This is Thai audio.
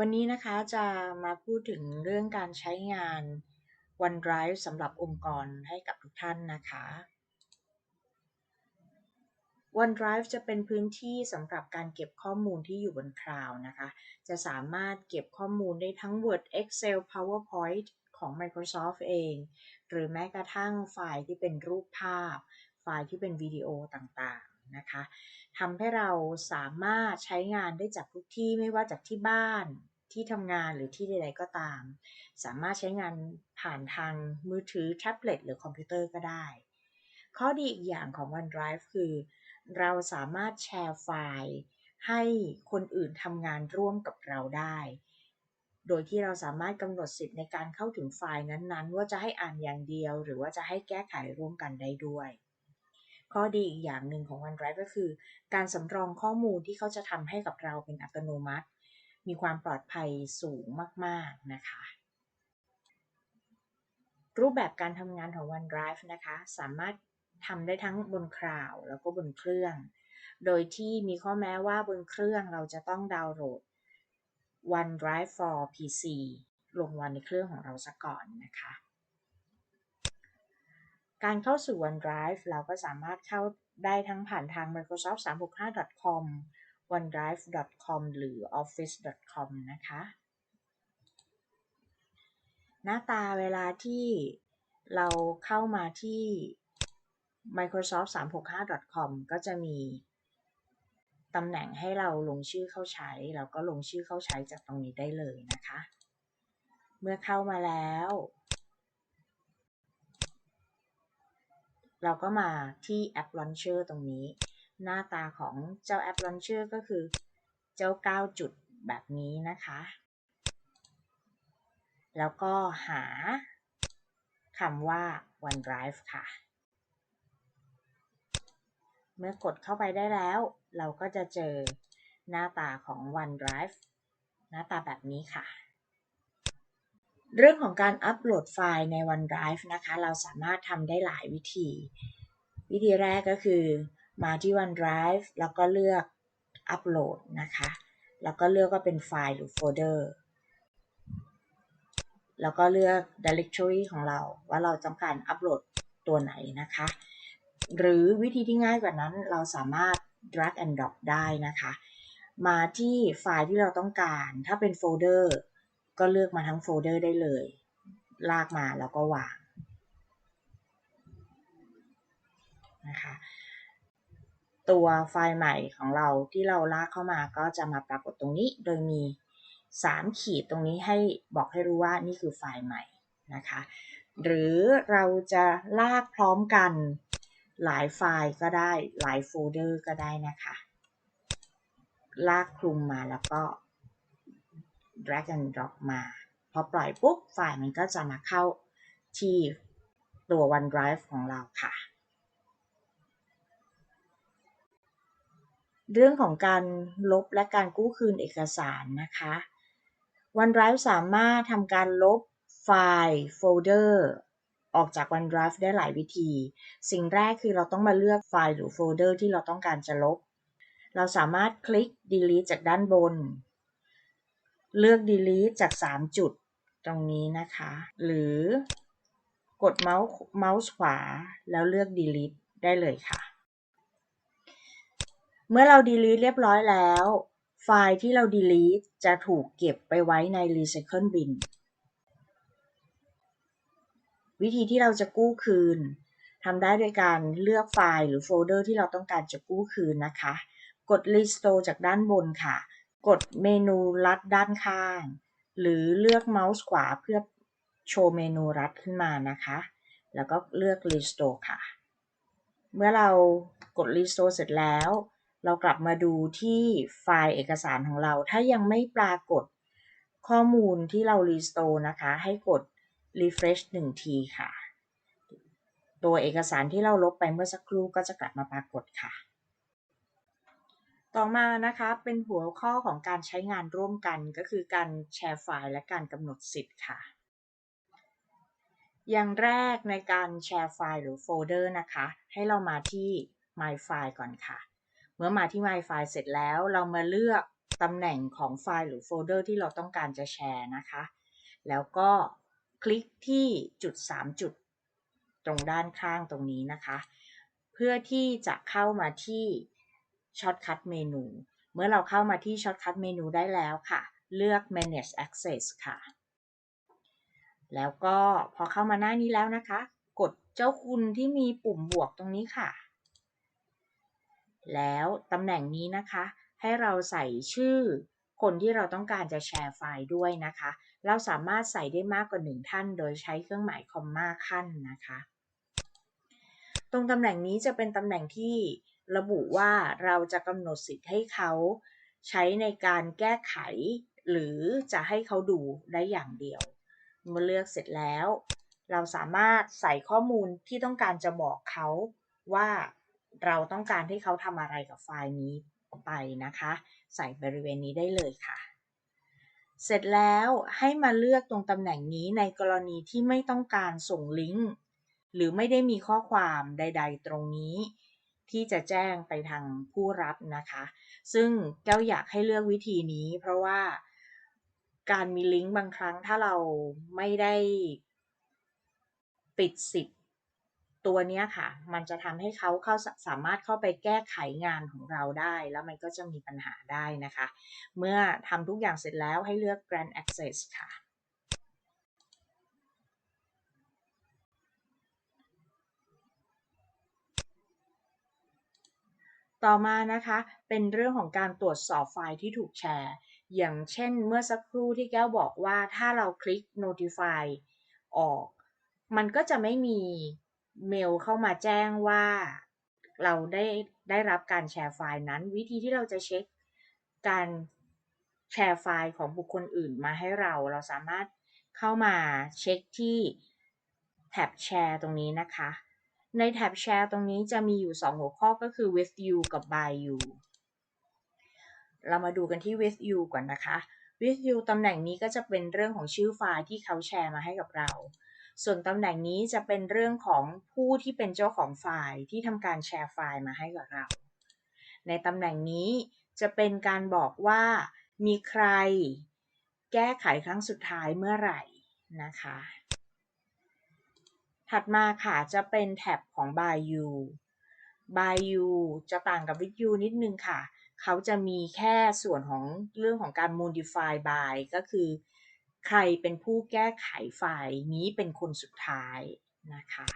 วันนี้นะคะจะมาพูดถึงเรื่องการใช้งาน OneDrive สำหรับองค์กรให้กับทุกท่านนะคะ OneDrive จะเป็นพื้นที่สำหรับการเก็บข้อมูลที่อยู่บนคลาวด์นะคะ จะสามารถเก็บข้อมูลได้ทั้ง Word Excel PowerPoint ของ Microsoft เอง หรือแม้กระทั่งไฟล์ที่เป็นรูปภาพ ไฟล์ที่เป็นวิดีโอต่างๆนะคะ ทำให้เราสามารถใช้งานได้จากทุกที่ไม่ว่าจากที่บ้านที่ทำงานหรือที่ใด ๆ ก็ตาม สามารถใช้งานผ่านทางมือถือแท็บเล็ตหรือคอมพิวเตอร์ก็ได้ ข้อดีอีกอย่างของ OneDrive คือ เราสามารถแชร์ไฟล์ให้คนอื่นทำงานร่วมกับเราได้ โดยที่เราสามารถกำหนดสิทธิ์ในการเข้าถึงไฟล์นั้นๆ ว่าจะให้อ่านอย่างเดียว หรือว่าจะให้แก้ไขร่วมกันได้ด้วย ข้อดีอีกอย่างหนึ่งของ OneDrive ก็คือ การสำรองข้อมูลที่เขาจะทำให้กับเราเป็นอัตโนมัติ มีความปลอดภัยสูงมาก ๆ นะคะ รูปแบบการทำงานของ OneDrive นะคะ สามารถทำได้ทั้งบนคลาวด์แล้วก็บนเครื่อง โดยที่มีข้อแม้ว่าบนเครื่องเราจะต้องดาวน์โหลด OneDrive for PC ลงวันในเครื่องของเราซะก่อนนะคะ การเข้าสู่ OneDrive เราก็สามารถเข้าได้ทั้งผ่านทาง Microsoft 365.com OneDrive.com หรือ Office.com นะคะ หน้าตาเวลาที่เราเข้ามาที่ Microsoft 365.com ก็จะมีตำแหน่งให้เราลงชื่อเข้าใช้ เราก็ลงชื่อเข้าใช้จากตรงนี้ได้เลยนะคะ เมื่อเข้ามาแล้ว เราก็มาที่แอป Launcher ตรงนี้ หน้าตาของเจ้าแอป Launcher ก็คือเจ้า 9 จุดแบบนี้นะคะ แล้วก็หาคำว่า OneDrive ค่ะ เมื่อกดเข้าไปได้แล้ว เราก็จะเจอหน้าตาของ OneDrive หน้าตาแบบนี้ค่ะ เรื่องของการอัปโหลดไฟล์ใน OneDrive นะคะ เราสามารถทำได้หลายวิธี วิธีแรกก็คือมาที่ OneDrive แล้วก็เลือกอัปโหลดนะคะ แล้วก็เลือกว่าเป็นไฟล์หรือโฟลเดอร์ แล้วก็เลือก directory ของเราว่าเราต้องการอัปโหลดตัวไหนนะคะ หรือวิธีที่ง่ายกว่านั้นเราสามารถ drag and drop ได้นะคะ มาที่ไฟล์ที่เราต้องการ ถ้าเป็นโฟลเดอร์ ก็เลือกมาทั้งโฟลเดอร์ได้เลย ลากมาแล้วก็วางนะคะตัวไฟล์ใหม่ของเราที่เราลากเข้ามาก็จะมาปรากฏตรงนี้ โดยมี 3 ขีดตรงนี้ให้บอกให้รู้ว่านี่คือไฟล์ใหม่นะคะ หรือเราจะลากพร้อมกันหลายไฟล์ก็ได้หลายโฟลเดอร์ก็ได้นะคะ ลากคลุมมาแล้วก็ drag and drop มา พอปล่อยปุ๊บ ไฟล์มันก็จะมาเข้าที่ตัว OneDrive ของเราค่ะ เรื่องของการลบและการกู้คืนเอกสารนะคะ OneDrive สามารถทำการลบไฟล์โฟลเดอร์ออกจาก OneDrive ได้หลายวิธี สิ่งแรกคือเราต้องมาเลือกไฟล์หรือโฟลเดอร์ที่เราต้องการจะลบ เราสามารถคลิก delete จากด้านบน เลือก delete จาก 3 จุดตรงนี้นะคะ หรือกดเมาส์เมาส์ขวาแล้วเลือก delete ได้เลยค่ะ เมื่อเรา delete เรียบร้อยแล้ว ไฟล์ที่เรา delete จะถูกเก็บไปไว้ใน recycle bin วิธีที่เราจะกู้คืนทำได้ด้วยการเลือกไฟล์หรือโฟลเดอร์ที่เราต้องการจะกู้คืนนะคะ กด restore จากด้านบนค่ะ กดเมนูลัดด้านข้าง หรือเลือกเมาส์ขวาเพื่อโชว์เมนูรัดขึ้นมานะคะ แล้วก็เลือก Restore ค่ะ เมื่อเรากด Restore เสร็จแล้ว เรากลับมาดูที่ไฟล์เอกสารของเรา ถ้ายังไม่ปรากฏข้อมูลที่เรา Restore นะคะ ให้กด Refresh 1 ทีค่ะ ตัวเอกสารที่เราลบไปเมื่อสักครู่ก็จะกลับมาปรากฏค่ะ ต่อมานะคะเป็นหัวข้อของการใช้งานร่วมกันก็คือการแชร์ไฟล์และการกำหนดสิทธิ์ค่ะ อย่างแรกในการแชร์ไฟล์หรือโฟลเดอร์นะคะ ให้เรามาที่ My File ก่อนค่ะ เมื่อมาที่ My File เสร็จแล้วเรามาเลือกตำแหน่งของไฟล์หรือโฟลเดอร์ที่เราต้องการจะแชร์นะคะ แล้วก็คลิกที่จุด 3 จุดตรงด้านข้างตรงนี้นะคะ เพื่อที่จะเข้ามาที่ ช็อตคัทเมนู เมื่อเราเข้ามาที่ช็อตคัทเมนูได้แล้วค่ะ เลือก manage access ค่ะ แล้วก็พอเข้ามาหน้านี้แล้วนะคะ กดเจ้าคุณที่มีปุ่มบวกตรงนี้ค่ะ แล้วตำแหน่งนี้นะคะ ให้เราใส่ชื่อคนที่เราต้องการจะแชร์ไฟล์ด้วยนะคะ เราสามารถใส่ได้มากกว่าหนึ่งท่าน โดยใช้เครื่องหมายคอมมาขั้นนะคะ ตรงตำแหน่งนี้จะเป็นตำแหน่งที่ ระบุว่าเราจะกำหนดสิทธิ์ให้เขาใช้ในการแก้ไข หรือจะให้เขาดูได้อย่างเดียว เมื่อเลือกเสร็จแล้ว เราสามารถใส่ข้อมูลที่ต้องการจะบอกเขาว่าเราต้องการให้เขาทำอะไรกับไฟล์นี้ไปนะคะ ใส่บริเวณนี้ได้เลยค่ะ เสร็จแล้วให้มาเลือกตรงตำแหน่งนี้ในกรณีที่ไม่ต้องการส่งลิงก์หรือไม่ได้มีข้อความใด ๆ ตรงนี้ ที่จะแจ้งไปทางผู้รับนะคะ ซึ่งแก้วอยากให้เลือกวิธีนี้ เพราะว่าการมีลิงก์บางครั้งถ้าเราไม่ได้ปิดสิทธิ์ตัวนี้ค่ะ มันจะทำให้เขาเข้าสามารถเข้าไปแก้ไขงานของเราได้ แล้วมันก็จะมีปัญหาได้นะคะ เมื่อทำทุกอย่างเสร็จแล้วให้เลือก Grant Access ค่ะ ต่อมานะคะเป็นเรื่องของการตรวจสอบไฟล์ที่ถูกแชร์ อย่างเช่นเมื่อสักครู่ที่แก้วบอกว่าถ้าเราคลิก notify ออก มันก็จะไม่มีเมลเข้ามาแจ้งว่า เราได้ได้รับการแชร์ไฟล์นั้น วิธีที่เราจะเช็คการแชร์ไฟล์ของบุคคลอื่นมาให้เรา เราสามารถเข้ามาเช็คที่แท็บแชร์ตรงนี้นะคะ ในแท็บแชร์ตรงนี้จะมีอยู่ 2 หัวข้อก็คือ with you กับ by you เรามาดูกันที่ with you ก่อนนะคะ with you ตำแหน่งนี้ก็จะเป็นเรื่องของชื่อไฟล์ที่เขาแชร์มาให้กับเรา ส่วนตำแหน่งนี้จะเป็นเรื่องของผู้ที่เป็นเจ้าของไฟล์ที่ทำการแชร์ไฟล์มาให้กับเรา ในตำแหน่งนี้จะเป็นการบอกว่ามีใคร แก้ไขครั้งสุดท้ายเมื่อไหร่นะคะ ถัดมาค่ะจะเป็นแท็บของ by you by you จะต่างกับ with you นิดนึงค่ะ เขาจะมีแค่ส่วนของเรื่องของการ modify by ก็คือ ใครเป็นผู้แก้ไขไฟล์นี้เป็นคนสุดท้ายนะคะ